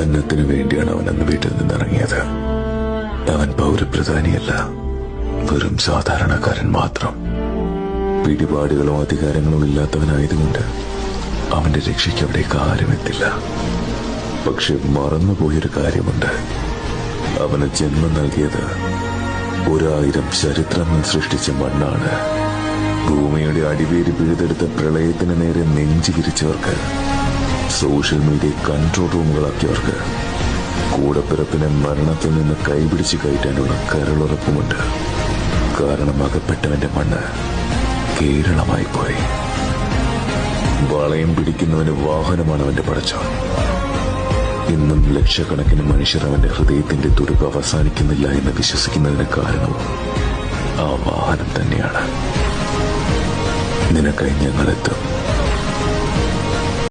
അന്നത്തിനു വേണ്ടിയാണ് അവൻ അന്ന് വീട്ടിൽ നിന്നിറങ്ങിയത്. അവൻ പൗരപ്രധാനിയല്ല. വെറും സാധാരണക്കാരൻ മാത്രം. പിടിപാടുകളോ അധികാരങ്ങളോ ഇല്ലാത്തവനായതുകൊണ്ട് അവന്റെ രക്ഷയ്ക്ക് അവിടേക്ക് ആരും എത്തില്ല. പക്ഷെ മറന്നുപോയൊരു കാര്യമുണ്ട്. അവന് ജന്മം നൽകിയത് ഒരായിരം ചരിത്രങ്ങൾ സൃഷ്ടിച്ച മണ്ണാണ്. ഭൂമിയുടെ അടിവേര് പിഴുതെടുത്ത പ്രളയത്തിന് നേരെ നെഞ്ചു വിരിച്ചവർക്ക് സോഷ്യൽ മീഡിയ കൺട്രോൾ റൂമുകളാക്കിയവർക്ക് കൂടപ്പിറപ്പിനെ മരണത്തിൽ നിന്ന് കൈപിടിച്ച് കയറ്റാനുള്ള കരളുറപ്പുമുണ്ട്. കാരണം അകപ്പെട്ടവന്റെ മണ്ണ് കേരളമായി പോയി. വളയം പിടിക്കുന്നവന് വാഹനമാണ് അവന്റെ പടച്ചോൻ. ഇന്നും ലക്ഷക്കണക്കിന് മനുഷ്യർ അവന്റെ ഹൃദയത്തിന്റെ തുടുപ്പ് അവസാനിക്കുന്നില്ല എന്ന് വിശ്വസിക്കുന്നതിന് കാരണവും ആ വാഹനം തന്നെയാണ്. നിനക്കായി ഞങ്ങളെത്തും.